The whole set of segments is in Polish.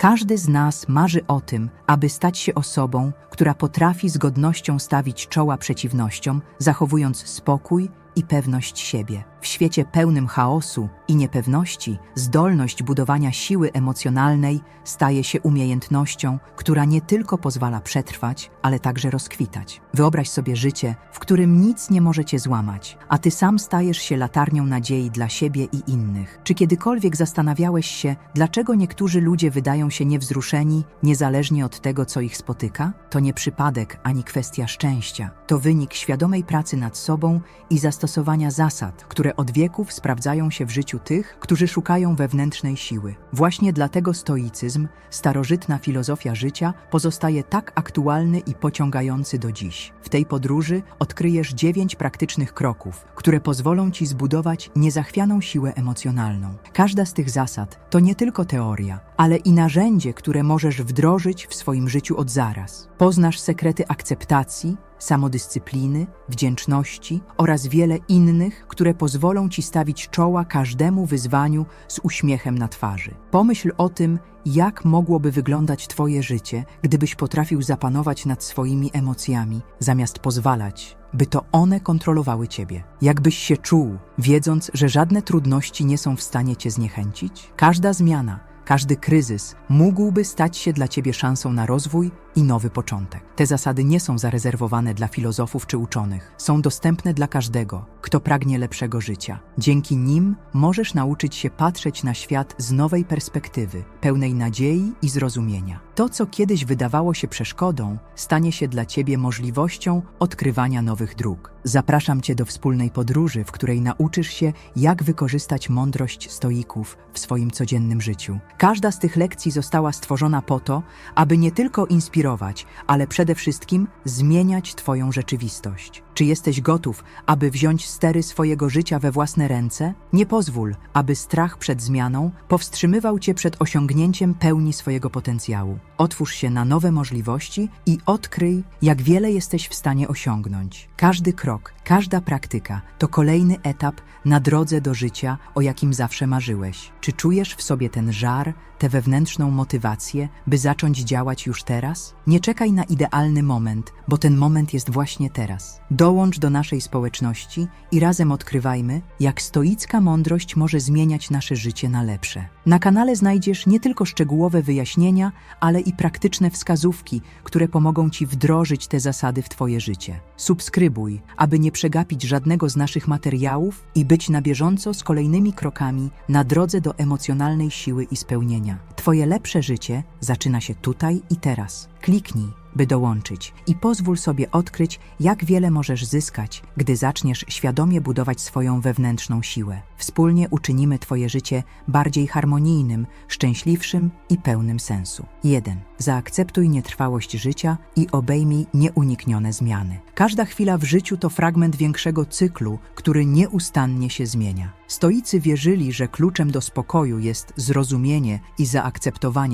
Każdy z nas marzy o tym, aby stać się osobą, która potrafi z godnością stawić czoła przeciwnościom, zachowując spokój i pewność siebie. W świecie pełnym chaosu i niepewności, zdolność budowania siły emocjonalnej staje się umiejętnością, która nie tylko pozwala przetrwać, ale także rozkwitać. Wyobraź sobie życie, w którym nic nie może cię złamać, a ty sam stajesz się latarnią nadziei dla siebie i innych. Czy kiedykolwiek zastanawiałeś się, dlaczego niektórzy ludzie wydają się niewzruszeni, niezależnie od tego, co ich spotyka? To nie przypadek ani kwestia szczęścia. To wynik świadomej pracy nad sobą i zastosowania zasad, które od wieków sprawdzają się w życiu tych, którzy szukają wewnętrznej siły. Właśnie dlatego stoicyzm, starożytna filozofia życia, pozostaje tak aktualny i pociągający do dziś. W tej podróży odkryjesz dziewięć praktycznych kroków, które pozwolą ci zbudować niezachwianą siłę emocjonalną. Każda z tych zasad to nie tylko teoria, ale i narzędzie, które możesz wdrożyć w swoim życiu od zaraz. Poznasz sekrety akceptacji, samodyscypliny, wdzięczności oraz wiele innych, które pozwolą ci stawić czoła każdemu wyzwaniu z uśmiechem na twarzy. Pomyśl o tym, jak mogłoby wyglądać Twoje życie, gdybyś potrafił zapanować nad swoimi emocjami, zamiast pozwalać, by to one kontrolowały Ciebie. Jakbyś się czuł, wiedząc, że żadne trudności nie są w stanie Cię zniechęcić? Każda zmiana, każdy kryzys mógłby stać się dla Ciebie szansą na rozwój i nowy początek. Te zasady nie są zarezerwowane dla filozofów czy uczonych. Są dostępne dla każdego, kto pragnie lepszego życia. Dzięki nim możesz nauczyć się patrzeć na świat z nowej perspektywy, pełnej nadziei i zrozumienia. To, co kiedyś wydawało się przeszkodą, stanie się dla Ciebie możliwością odkrywania nowych dróg. Zapraszam Cię do wspólnej podróży, w której nauczysz się, jak wykorzystać mądrość stoików w swoim codziennym życiu. Każda z tych lekcji została stworzona po to, aby nie tylko inspirować, ale przede wszystkim zmieniać Twoją rzeczywistość. Czy jesteś gotów, aby wziąć stery swojego życia we własne ręce? Nie pozwól, aby strach przed zmianą powstrzymywał Cię przed osiągnięciem pełni swojego potencjału. Otwórz się na nowe możliwości i odkryj, jak wiele jesteś w stanie osiągnąć. Każdy krok, każda praktyka to kolejny etap na drodze do życia, o jakim zawsze marzyłeś. Czy czujesz w sobie ten żar, Ар tę wewnętrzną motywację, by zacząć działać już teraz? Nie czekaj na idealny moment, bo ten moment jest właśnie teraz. Dołącz do naszej społeczności i razem odkrywajmy, jak stoicka mądrość może zmieniać nasze życie na lepsze. Na kanale znajdziesz nie tylko szczegółowe wyjaśnienia, ale i praktyczne wskazówki, które pomogą Ci wdrożyć te zasady w Twoje życie. Subskrybuj, aby nie przegapić żadnego z naszych materiałów i być na bieżąco z kolejnymi krokami na drodze do emocjonalnej siły i spełnienia. меня. Twoje lepsze życie zaczyna się tutaj i teraz. Kliknij, by dołączyć i pozwól sobie odkryć, jak wiele możesz zyskać, gdy zaczniesz świadomie budować swoją wewnętrzną siłę. Wspólnie uczynimy Twoje życie bardziej harmonijnym, szczęśliwszym i pełnym sensu. 1. Zaakceptuj nietrwałość życia i obejmij nieuniknione zmiany. Każda chwila w życiu to fragment większego cyklu, który nieustannie się zmienia. Stoicy wierzyli, że kluczem do spokoju jest zrozumienie i zaakceptowanie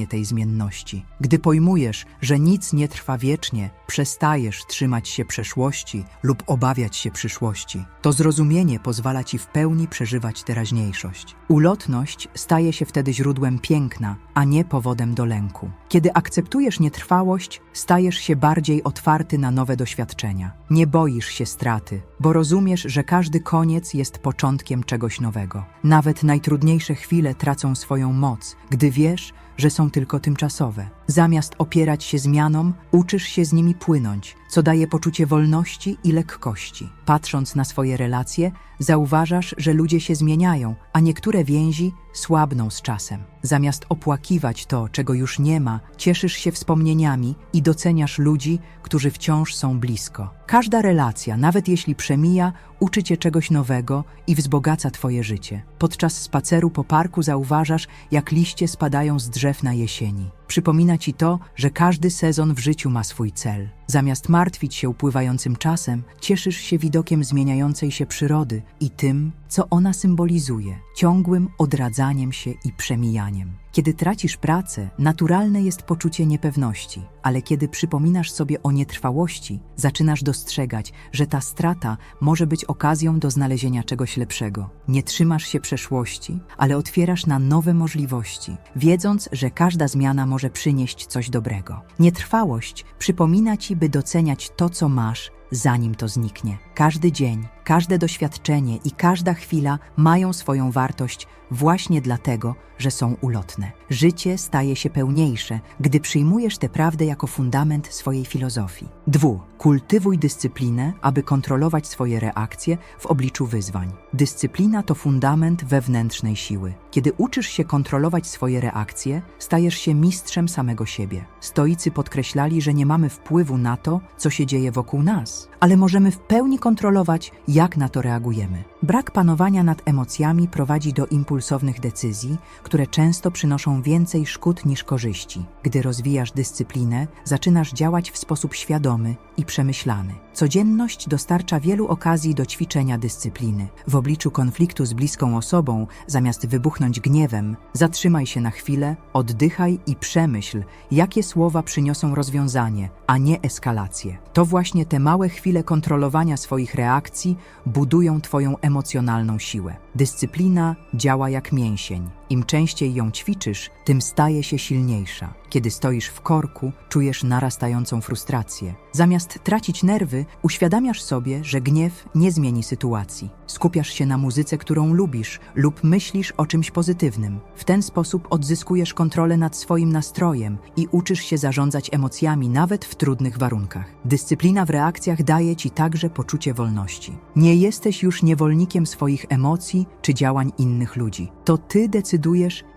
tej zmienności. Gdy pojmujesz, że nic nie trwa wiecznie, przestajesz trzymać się przeszłości lub obawiać się przyszłości. To zrozumienie pozwala ci w pełni przeżywać teraźniejszość. Ulotność staje się wtedy źródłem piękna, a nie powodem do lęku. Kiedy akceptujesz nietrwałość, stajesz się bardziej otwarty na nowe doświadczenia. Nie boisz się straty, bo rozumiesz, że każdy koniec jest początkiem czegoś nowego. Nawet najtrudniejsze chwile tracą swoją moc, gdy wiesz, że są tylko tymczasowe. Zamiast opierać się zmianom, uczysz się z nimi płynąć, co daje poczucie wolności i lekkości. Patrząc na swoje relacje, zauważasz, że ludzie się zmieniają, a niektóre więzi słabną z czasem. Zamiast opłakiwać to, czego już nie ma, cieszysz się wspomnieniami i doceniasz ludzi, którzy wciąż są blisko. Każda relacja, nawet jeśli przemija, uczy cię czegoś nowego i wzbogaca twoje życie. Podczas spaceru po parku zauważasz, jak liście spadają z drzew na jesieni. Przypomina ci to, że każdy sezon w życiu ma swój cel. Zamiast martwić się upływającym czasem, cieszysz się widokiem zmieniającej się przyrody i tym, co ona symbolizuje ciągłym odradzaniem się i przemijaniem. Kiedy tracisz pracę, naturalne jest poczucie niepewności, ale kiedy przypominasz sobie o nietrwałości, zaczynasz dostrzegać, że ta strata może być okazją do znalezienia czegoś lepszego. Nie trzymasz się przeszłości, ale otwierasz na nowe możliwości, wiedząc, że każda zmiana może przynieść coś dobrego. Nietrwałość przypomina ci, by doceniać to, co masz, zanim to zniknie. Każdy dzień, każde doświadczenie i każda chwila mają swoją wartość właśnie dlatego, że są ulotne. Życie staje się pełniejsze, gdy przyjmujesz tę prawdę jako fundament swojej filozofii. Dwu, kultywuj dyscyplinę, aby kontrolować swoje reakcje w obliczu wyzwań. Dyscyplina to fundament wewnętrznej siły. Kiedy uczysz się kontrolować swoje reakcje, stajesz się mistrzem samego siebie. Stoicy podkreślali, że nie mamy wpływu na to, co się dzieje wokół nas, ale możemy w pełni kontrolować, jak na to reagujemy. Brak panowania nad emocjami prowadzi do impulsownych decyzji, które często przynoszą więcej szkód niż korzyści. Gdy rozwijasz dyscyplinę, zaczynasz działać w sposób świadomy i przemyślany. Codzienność dostarcza wielu okazji do ćwiczenia dyscypliny. W obliczu konfliktu z bliską osobą, zamiast wybuchnąć gniewem, zatrzymaj się na chwilę, oddychaj i przemyśl, jakie słowa przyniosą rozwiązanie, a nie eskalację. To właśnie te małe chwile kontrolowania swoich reakcji budują Twoją emocjonalną siłę. Dyscyplina działa jak mięsień. Im częściej ją ćwiczysz, tym staje się silniejsza. Kiedy stoisz w korku, czujesz narastającą frustrację. Zamiast tracić nerwy, uświadamiasz sobie, że gniew nie zmieni sytuacji. Skupiasz się na muzyce, którą lubisz, lub myślisz o czymś pozytywnym. W ten sposób odzyskujesz kontrolę nad swoim nastrojem i uczysz się zarządzać emocjami nawet w trudnych warunkach. Dyscyplina w reakcjach daje ci także poczucie wolności. Nie jesteś już niewolnikiem swoich emocji czy działań innych ludzi. To ty decydujesz,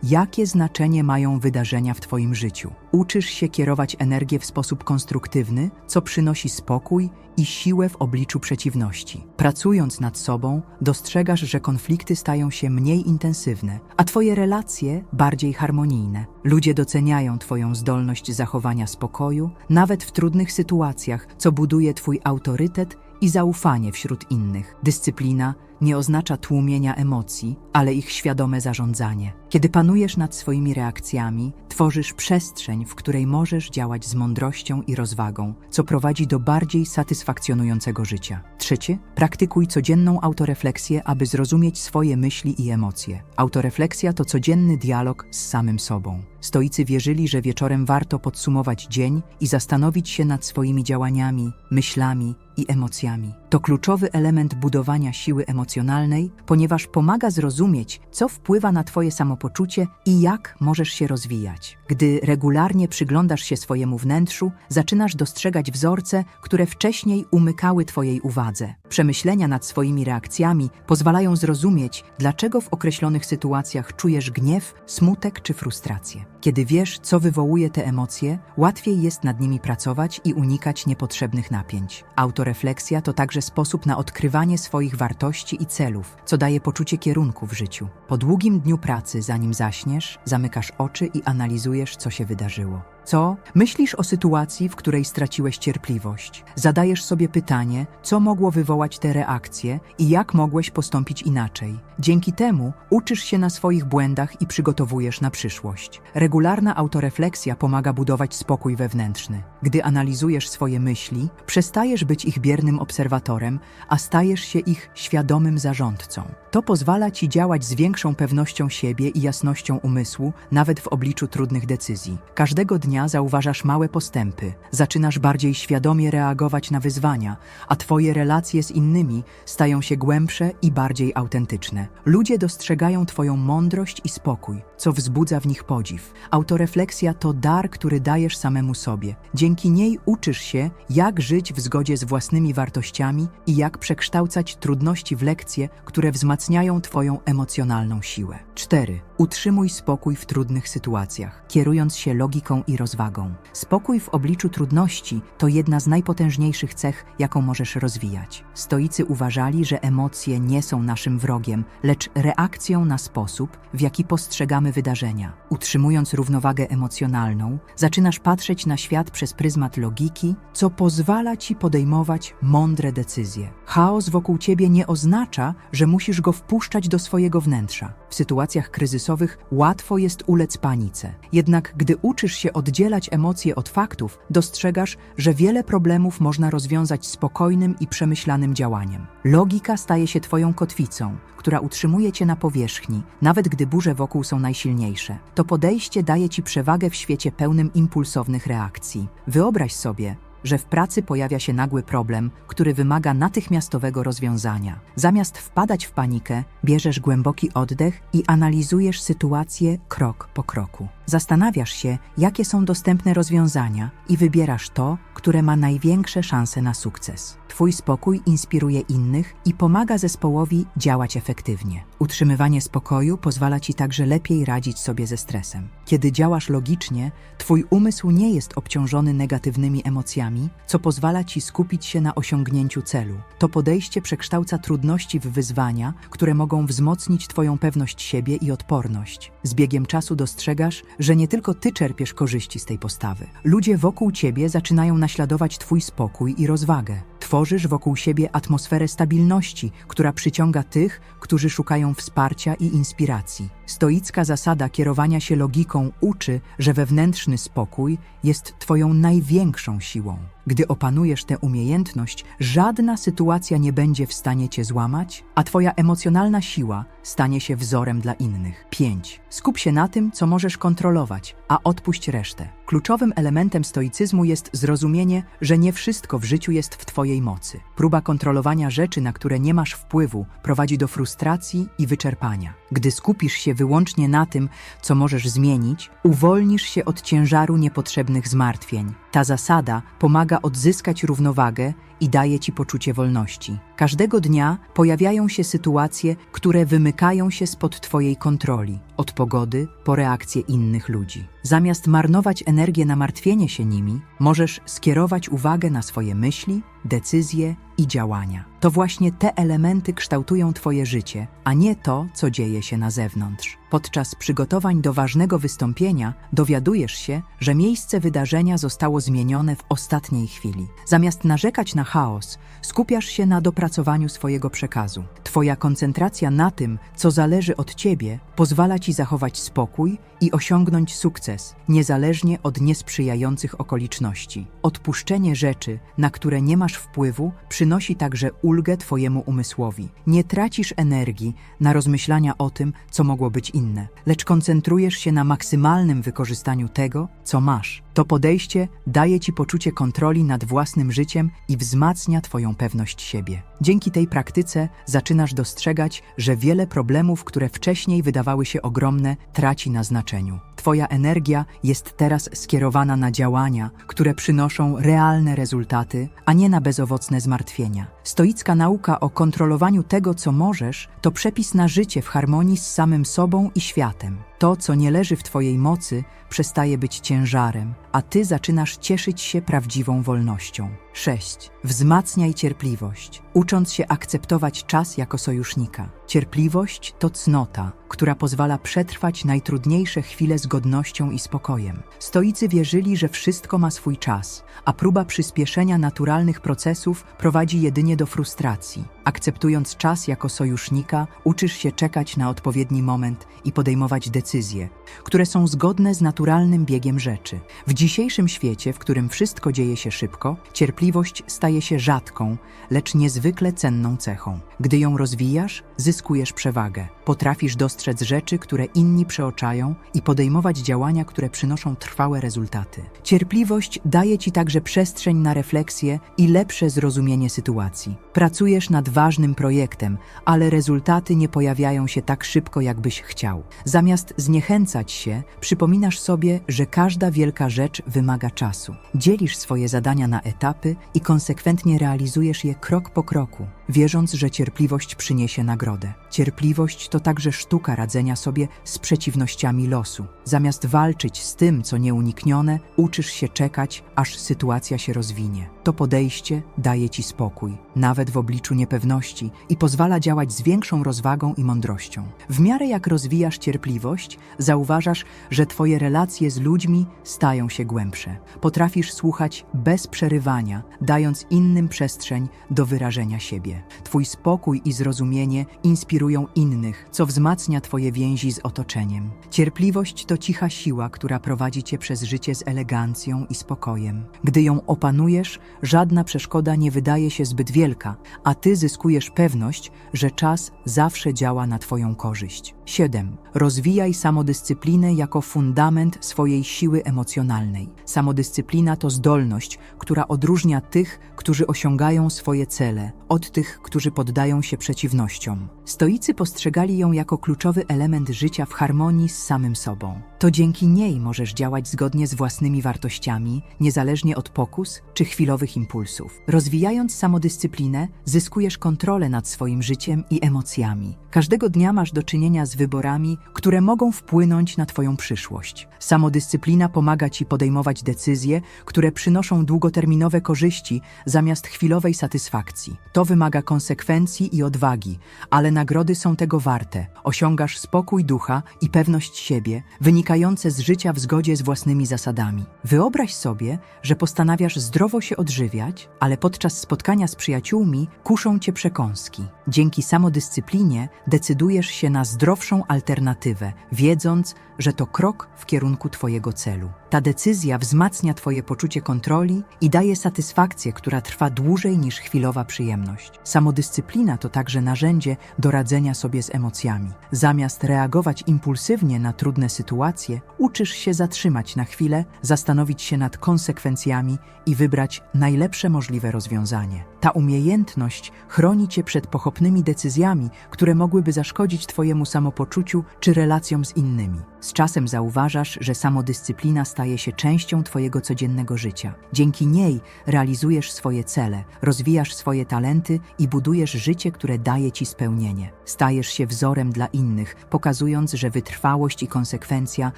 jakie znaczenie mają wydarzenia w twoim życiu. Uczysz się kierować energię w sposób konstruktywny, co przynosi spokój i siłę w obliczu przeciwności. Pracując nad sobą, dostrzegasz, że konflikty stają się mniej intensywne, a twoje relacje bardziej harmonijne. Ludzie doceniają twoją zdolność zachowania spokoju, nawet w trudnych sytuacjach, co buduje twój autorytet i zaufanie wśród innych. Dyscyplina nie oznacza tłumienia emocji, ale ich świadome zarządzanie. Kiedy panujesz nad swoimi reakcjami, tworzysz przestrzeń, w której możesz działać z mądrością i rozwagą, co prowadzi do bardziej satysfakcjonującego życia. Trzecie, praktykuj codzienną autorefleksję, aby zrozumieć swoje myśli i emocje. Autorefleksja to codzienny dialog z samym sobą. Stoicy wierzyli, że wieczorem warto podsumować dzień i zastanowić się nad swoimi działaniami, myślami i emocjami. To kluczowy element budowania siły emocjonalnej, ponieważ pomaga zrozumieć, co wpływa na Twoje samopoczucie i jak możesz się rozwijać. Gdy regularnie przyglądasz się swojemu wnętrzu, zaczynasz dostrzegać wzorce, które wcześniej umykały Twojej uwadze. Przemyślenia nad swoimi reakcjami pozwalają zrozumieć, dlaczego w określonych sytuacjach czujesz gniew, smutek czy frustrację. Kiedy wiesz, co wywołuje te emocje, łatwiej jest nad nimi pracować i unikać niepotrzebnych napięć. Autorefleksja to także sposób na odkrywanie swoich wartości i celów, co daje poczucie kierunku w życiu. Po długim dniu pracy, zanim zaśniesz, zamykasz oczy i analizujesz, co się wydarzyło. Co? Myślisz o sytuacji, w której straciłeś cierpliwość. Zadajesz sobie pytanie, co mogło wywołać te reakcje i jak mogłeś postąpić inaczej. Dzięki temu uczysz się na swoich błędach i przygotowujesz na przyszłość. Regularna autorefleksja pomaga budować spokój wewnętrzny. Gdy analizujesz swoje myśli, przestajesz być ich biernym obserwatorem, a stajesz się ich świadomym zarządcą. To pozwala ci działać z większą pewnością siebie i jasnością umysłu, nawet w obliczu trudnych decyzji. Każdego dnia zauważasz małe postępy, zaczynasz bardziej świadomie reagować na wyzwania, a twoje relacje z innymi stają się głębsze i bardziej autentyczne. Ludzie dostrzegają twoją mądrość i spokój, co wzbudza w nich podziw. Autorefleksja to dar, który dajesz samemu sobie. Dzięki niej uczysz się, jak żyć w zgodzie z własnymi wartościami i jak przekształcać trudności w lekcje, które wzmacniają twoją emocjonalną siłę. 4. Utrzymuj spokój w trudnych sytuacjach, kierując się logiką i rozwagą. Spokój w obliczu trudności to jedna z najpotężniejszych cech, jaką możesz rozwijać. Stoicy uważali, że emocje nie są naszym wrogiem, lecz reakcją na sposób, w jaki postrzegamy wydarzenia. Utrzymując równowagę emocjonalną, zaczynasz patrzeć na świat przez pryzmat logiki, co pozwala ci podejmować mądre decyzje. Chaos wokół ciebie nie oznacza, że musisz go wpuszczać do swojego wnętrza. W sytuacjach kryzysowych łatwo jest ulec panice. Jednak gdy uczysz się oddzielać emocje od faktów, dostrzegasz, że wiele problemów można rozwiązać spokojnym i przemyślanym działaniem. Logika staje się twoją kotwicą, która utrzymuje cię na powierzchni, nawet gdy burze wokół są najsilniejsze. To podejście daje ci przewagę w świecie pełnym impulsownych reakcji. Wyobraź sobie, że w pracy pojawia się nagły problem, który wymaga natychmiastowego rozwiązania. Zamiast wpadać w panikę, bierzesz głęboki oddech i analizujesz sytuację krok po kroku. Zastanawiasz się, jakie są dostępne rozwiązania i wybierasz to, które ma największe szanse na sukces. Twój spokój inspiruje innych i pomaga zespołowi działać efektywnie. Utrzymywanie spokoju pozwala ci także lepiej radzić sobie ze stresem. Kiedy działasz logicznie, twój umysł nie jest obciążony negatywnymi emocjami, co pozwala ci skupić się na osiągnięciu celu. To podejście przekształca trudności w wyzwania, które mogą wzmocnić twoją pewność siebie i odporność. Z biegiem czasu dostrzegasz, że nie tylko ty czerpiesz korzyści z tej postawy. Ludzie wokół ciebie zaczynają naśladować twój spokój i rozwagę. Tworzysz wokół siebie atmosferę stabilności, która przyciąga tych, którzy szukają wsparcia i inspiracji. Stoicka zasada kierowania się logiką uczy, że wewnętrzny spokój jest Twoją największą siłą. Gdy opanujesz tę umiejętność, żadna sytuacja nie będzie w stanie Cię złamać, a Twoja emocjonalna siła stanie się wzorem dla innych. 5. Skup się na tym, co możesz kontrolować, a odpuść resztę. Kluczowym elementem stoicyzmu jest zrozumienie, że nie wszystko w życiu jest w Twojej mocy. Próba kontrolowania rzeczy, na które nie masz wpływu, prowadzi do frustracji i wyczerpania. Gdy skupisz się wyłącznie na tym, co możesz zmienić, uwolnisz się od ciężaru niepotrzebnych zmartwień. Ta zasada pomaga odzyskać równowagę i daje ci poczucie wolności. Każdego dnia pojawiają się sytuacje, które wymykają się spod Twojej kontroli, od pogody po reakcje innych ludzi. Zamiast marnować energię na martwienie się nimi, możesz skierować uwagę na swoje myśli, decyzje i działania. To właśnie te elementy kształtują Twoje życie, a nie to, co dzieje się na zewnątrz. Podczas przygotowań do ważnego wystąpienia dowiadujesz się, że miejsce wydarzenia zostało zmienione w ostatniej chwili. Zamiast narzekać na chaos, skupiasz się na dopracowaniu swojego przekazu. Twoja koncentracja na tym, co zależy od Ciebie, pozwala Ci zachować spokój i osiągnąć sukces, niezależnie od niesprzyjających okoliczności. Odpuszczenie rzeczy, na które nie masz wpływu, przynosi także ulgę Twojemu umysłowi. Nie tracisz energii na rozmyślania o tym, co mogło być inne, lecz koncentrujesz się na maksymalnym wykorzystaniu tego, co masz. To podejście daje Ci poczucie kontroli nad własnym życiem i wzmacnia Twoją pewność siebie. Dzięki tej praktyce zaczynasz dostrzegać, że wiele problemów, które wcześniej wydawały się ogromne, traci na znaczeniu. Twoja energia jest teraz skierowana na działania, które przynoszą realne rezultaty, a nie na bezowocne zmartwienia. Stoicka nauka o kontrolowaniu tego, co możesz, to przepis na życie w harmonii z samym sobą i światem. To, co nie leży w Twojej mocy, przestaje być ciężarem, a Ty zaczynasz cieszyć się prawdziwą wolnością. 6. Wzmacniaj cierpliwość, ucząc się akceptować czas jako sojusznika. Cierpliwość to cnota, która pozwala przetrwać najtrudniejsze chwile z godnością i spokojem. Stoicy wierzyli, że wszystko ma swój czas, a próba przyspieszenia naturalnych procesów prowadzi jedynie do frustracji. Akceptując czas jako sojusznika, uczysz się czekać na odpowiedni moment i podejmować decyzje, które są zgodne z naturalnym biegiem rzeczy. W dzisiejszym świecie, w którym wszystko dzieje się szybko, cierpliwość staje się rzadką, lecz niezwykle cenną cechą. Gdy ją rozwijasz, zyskujesz przewagę. Potrafisz dostrzec rzeczy, które inni przeoczają i podejmować działania, które przynoszą trwałe rezultaty. Cierpliwość daje ci także przestrzeń na refleksję i lepsze zrozumienie sytuacji. Pracujesz nad ważnym projektem, ale rezultaty nie pojawiają się tak szybko, jakbyś chciał. Zamiast zniechęcać się, przypominasz sobie, że każda wielka rzecz wymaga czasu. Dzielisz swoje zadania na etapy i konsekwentnie realizujesz je krok po kroku, wierząc, że cierpliwość przyniesie nagrodę. Cierpliwość to także sztuka radzenia sobie z przeciwnościami losu. Zamiast walczyć z tym, co nieuniknione, uczysz się czekać, aż sytuacja się rozwinie. To podejście daje ci spokój, nawet w obliczu niepewności i pozwala działać z większą rozwagą i mądrością. W miarę jak rozwijasz cierpliwość, zauważasz, że twoje relacje z ludźmi stają się głębsze. Potrafisz słuchać bez przerywania, dając innym przestrzeń do wyrażenia siebie. Twój spokój i zrozumienie inspirują innych, co wzmacnia Twoje więzi z otoczeniem. Cierpliwość to cicha siła, która prowadzi Cię przez życie z elegancją i spokojem. Gdy ją opanujesz, żadna przeszkoda nie wydaje się zbyt wielka, a Ty zyskujesz pewność, że czas zawsze działa na Twoją korzyść. 7. Rozwijaj samodyscyplinę jako fundament swojej siły emocjonalnej. Samodyscyplina to zdolność, która odróżnia tych, którzy osiągają swoje cele, od tych, którzy poddają się przeciwnościom. Stoicy postrzegali ją jako kluczowy element życia w harmonii z samym sobą. To dzięki niej możesz działać zgodnie z własnymi wartościami, niezależnie od pokus czy chwilowych impulsów. Rozwijając samodyscyplinę, zyskujesz kontrolę nad swoim życiem i emocjami. Każdego dnia masz do czynienia z wyborami, które mogą wpłynąć na Twoją przyszłość. Samodyscyplina pomaga Ci podejmować decyzje, które przynoszą długoterminowe korzyści zamiast chwilowej satysfakcji. To wymaga konsekwencji i odwagi, ale nagrody są tego warte. Osiągasz spokój ducha i pewność siebie, wynikające z życia w zgodzie z własnymi zasadami. Wyobraź sobie, że postanawiasz zdrowo się odżywiać, ale podczas spotkania z przyjaciółmi kuszą cię przekąski. Dzięki samodyscyplinie decydujesz się na zdrowszą alternatywę, wiedząc, że to krok w kierunku Twojego celu. Ta decyzja wzmacnia Twoje poczucie kontroli i daje satysfakcję, która trwa dłużej niż chwilowa przyjemność. Samodyscyplina to także narzędzie do radzenia sobie z emocjami. Zamiast reagować impulsywnie na trudne sytuacje, uczysz się zatrzymać na chwilę, zastanowić się nad konsekwencjami i wybrać najlepsze możliwe rozwiązanie. Ta umiejętność chroni Cię przed pochopnymi decyzjami, które mogłyby zaszkodzić Twojemu samopoczuciu czy relacjom z innymi. Z czasem zauważasz, że samodyscyplina staje się częścią Twojego codziennego życia. Dzięki niej realizujesz swoje cele, rozwijasz swoje talenty i budujesz życie, które daje Ci spełnienie. Stajesz się wzorem dla innych, pokazując, że wytrwałość i konsekwencja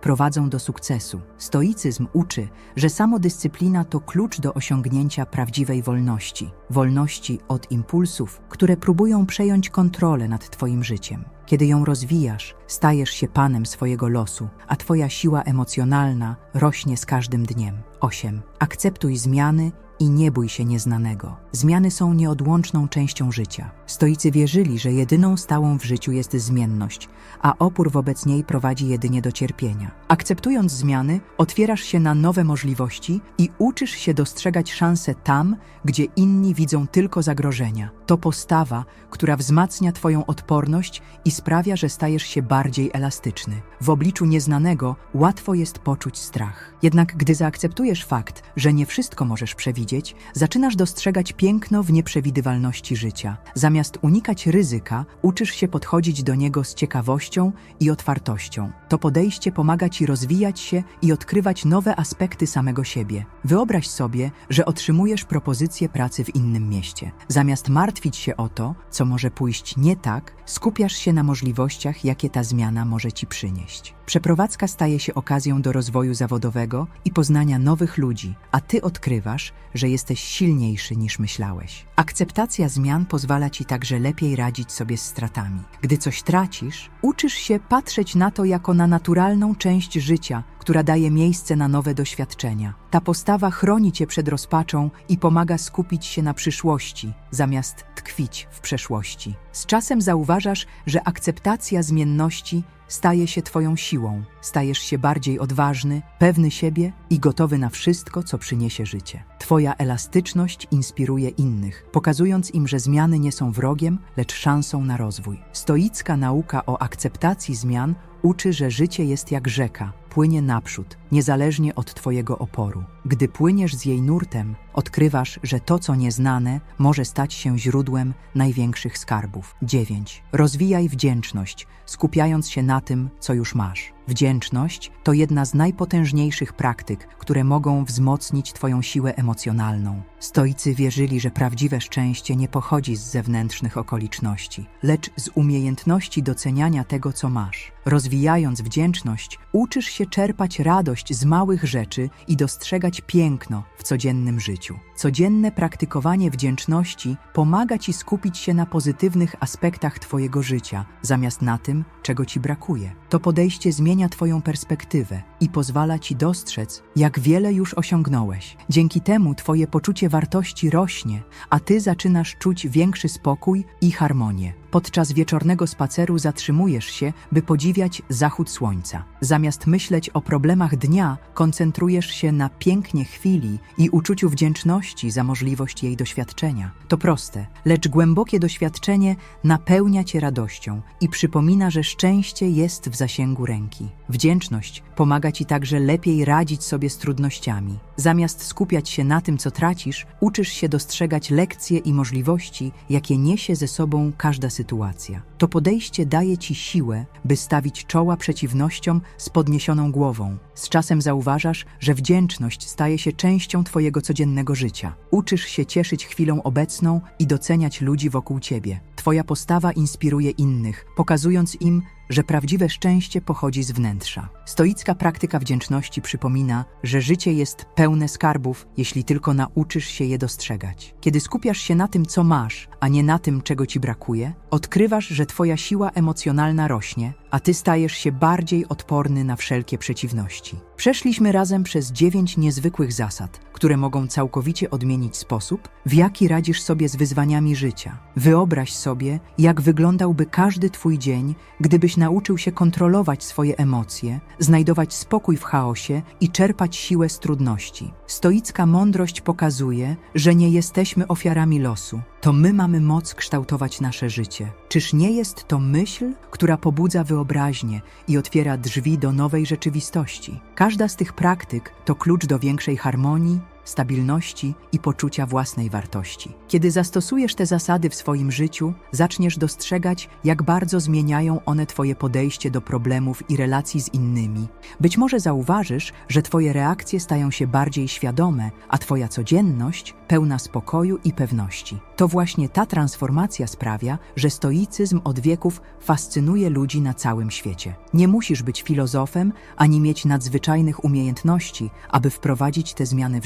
prowadzą do sukcesu. Stoicyzm uczy, że samodyscyplina to klucz do osiągnięcia prawdziwej wolności. Wolności od impulsów, które próbują przejąć kontrolę nad Twoim życiem. Kiedy ją rozwijasz, stajesz się panem swojego losu, a twoja siła emocjonalna rośnie z każdym dniem. 8. Akceptuj zmiany i nie bój się nieznanego. Zmiany są nieodłączną częścią życia. Stoicy wierzyli, że jedyną stałą w życiu jest zmienność, a opór wobec niej prowadzi jedynie do cierpienia. Akceptując zmiany, otwierasz się na nowe możliwości i uczysz się dostrzegać szanse tam, gdzie inni widzą tylko zagrożenia. To postawa, która wzmacnia Twoją odporność i sprawia, że stajesz się bardziej elastyczny. W obliczu nieznanego łatwo jest poczuć strach. Jednak gdy zaakceptujesz fakt, że nie wszystko możesz przewidzieć, zaczynasz dostrzegać piękno w nieprzewidywalności życia. Zamiast unikać ryzyka, uczysz się podchodzić do niego z ciekawością i otwartością. To podejście pomaga Ci rozwijać się i odkrywać nowe aspekty samego siebie. Wyobraź sobie, że otrzymujesz propozycję pracy w innym mieście. Zamiast martwić się o to, co może pójść nie tak, skupiasz się na możliwościach, jakie ta zmiana może Ci przynieść. Przeprowadzka staje się okazją do rozwoju zawodowego i poznania nowych ludzi, a Ty odkrywasz, że jesteś silniejszy niż myślałeś. Akceptacja zmian pozwala Ci także lepiej radzić sobie z stratami. Gdy coś tracisz, uczysz się patrzeć na to jako na naturalną część życia, która daje miejsce na nowe doświadczenia. Ta postawa chroni Cię przed rozpaczą i pomaga skupić się na przyszłości, zamiast tkwić w przeszłości. Z czasem zauważasz, że akceptacja zmienności staje się Twoją siłą, stajesz się bardziej odważny, pewny siebie i gotowy na wszystko, co przyniesie życie. Twoja elastyczność inspiruje innych, pokazując im, że zmiany nie są wrogiem, lecz szansą na rozwój. Stoicka nauka o akceptacji zmian uczy, że życie jest jak rzeka, płynie naprzód, niezależnie od Twojego oporu. Gdy płyniesz z jej nurtem, odkrywasz, że to, co nieznane, może stać się źródłem największych skarbów. 9. Rozwijaj wdzięczność, skupiając się na tym, co już masz. Wdzięczność to jedna z najpotężniejszych praktyk, które mogą wzmocnić Twoją siłę emocjonalną. Stoicy wierzyli, że prawdziwe szczęście nie pochodzi z zewnętrznych okoliczności, lecz z umiejętności doceniania tego, co masz. Rozwijając wdzięczność, uczysz się czerpać radość z małych rzeczy i dostrzegać piękno w codziennym życiu. Codzienne praktykowanie wdzięczności pomaga Ci skupić się na pozytywnych aspektach Twojego życia, zamiast na tym, czego Ci brakuje. To podejście zmienia Twoją perspektywę i pozwala Ci dostrzec, jak wiele już osiągnąłeś. Dzięki temu Twoje poczucie wartości rośnie, a Ty zaczynasz czuć większy spokój i harmonię. Podczas wieczornego spaceru zatrzymujesz się, by podziwiać zachód słońca. Zamiast myśleć o problemach dnia, koncentrujesz się na pięknie chwili i uczuciu wdzięczności za możliwość jej doświadczenia. To proste, lecz głębokie doświadczenie napełnia cię radością i przypomina, że szczęście jest w zasięgu ręki. Wdzięczność pomaga ci także lepiej radzić sobie z trudnościami. Zamiast skupiać się na tym, co tracisz, uczysz się dostrzegać lekcje i możliwości, jakie niesie ze sobą każda sytuacja. To podejście daje ci siłę, by stawić czoła przeciwnościom z podniesioną głową. Z czasem zauważasz, że wdzięczność staje się częścią twojego codziennego życia. Uczysz się cieszyć chwilą obecną i doceniać ludzi wokół ciebie. Twoja postawa inspiruje innych, pokazując im, że prawdziwe szczęście pochodzi z wnętrza. Stoicka praktyka wdzięczności przypomina, że życie jest pełne skarbów, jeśli tylko nauczysz się je dostrzegać. Kiedy skupiasz się na tym, co masz, a nie na tym, czego ci brakuje, odkrywasz, że twoja siła emocjonalna rośnie, a ty stajesz się bardziej odporny na wszelkie przeciwności. Przeszliśmy razem przez dziewięć niezwykłych zasad, które mogą całkowicie odmienić sposób, w jaki radzisz sobie z wyzwaniami życia. Wyobraź sobie, jak wyglądałby każdy twój dzień, gdybyś nauczył się kontrolować swoje emocje, znajdować spokój w chaosie i czerpać siłę z trudności. Stoicka mądrość pokazuje, że nie jesteśmy ofiarami losu. To my mamy moc kształtować nasze życie. Czyż nie jest to myśl, która pobudza wyobraźnię i otwiera drzwi do nowej rzeczywistości? Każda z tych praktyk to klucz do większej harmonii, stabilności i poczucia własnej wartości. Kiedy zastosujesz te zasady w swoim życiu, zaczniesz dostrzegać, jak bardzo zmieniają one Twoje podejście do problemów i relacji z innymi. Być może zauważysz, że Twoje reakcje stają się bardziej świadome, a Twoja codzienność pełna spokoju i pewności. To właśnie ta transformacja sprawia, że stoicyzm od wieków fascynuje ludzi na całym świecie. Nie musisz być filozofem ani mieć nadzwyczajnych umiejętności, aby wprowadzić te zmiany w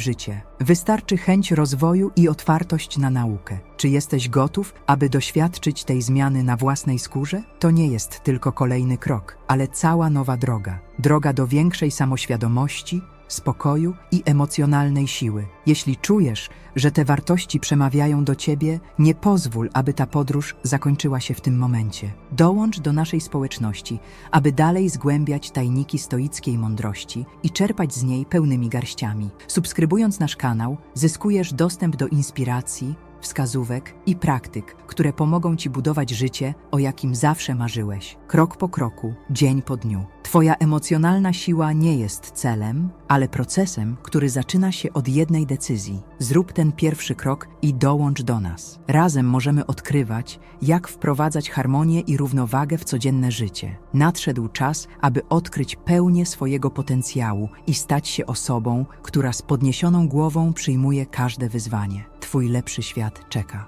Wystarczy chęć rozwoju i otwartość na naukę. Czy jesteś gotów, aby doświadczyć tej zmiany na własnej skórze? To nie jest tylko kolejny krok, ale cała nowa droga. Droga do większej samoświadomości, spokoju i emocjonalnej siły. Jeśli czujesz, że te wartości przemawiają do ciebie, nie pozwól, aby ta podróż zakończyła się w tym momencie. Dołącz do naszej społeczności, aby dalej zgłębiać tajniki stoickiej mądrości i czerpać z niej pełnymi garściami. Subskrybując nasz kanał, zyskujesz dostęp do inspiracji, wskazówek i praktyk, które pomogą Ci budować życie, o jakim zawsze marzyłeś. Krok po kroku, dzień po dniu. Twoja emocjonalna siła nie jest celem, ale procesem, który zaczyna się od jednej decyzji. Zrób ten pierwszy krok i dołącz do nas. Razem możemy odkrywać, jak wprowadzać harmonię i równowagę w codzienne życie. Nadszedł czas, aby odkryć pełnię swojego potencjału i stać się osobą, która z podniesioną głową przyjmuje każde wyzwanie. Twój lepszy świat czeka.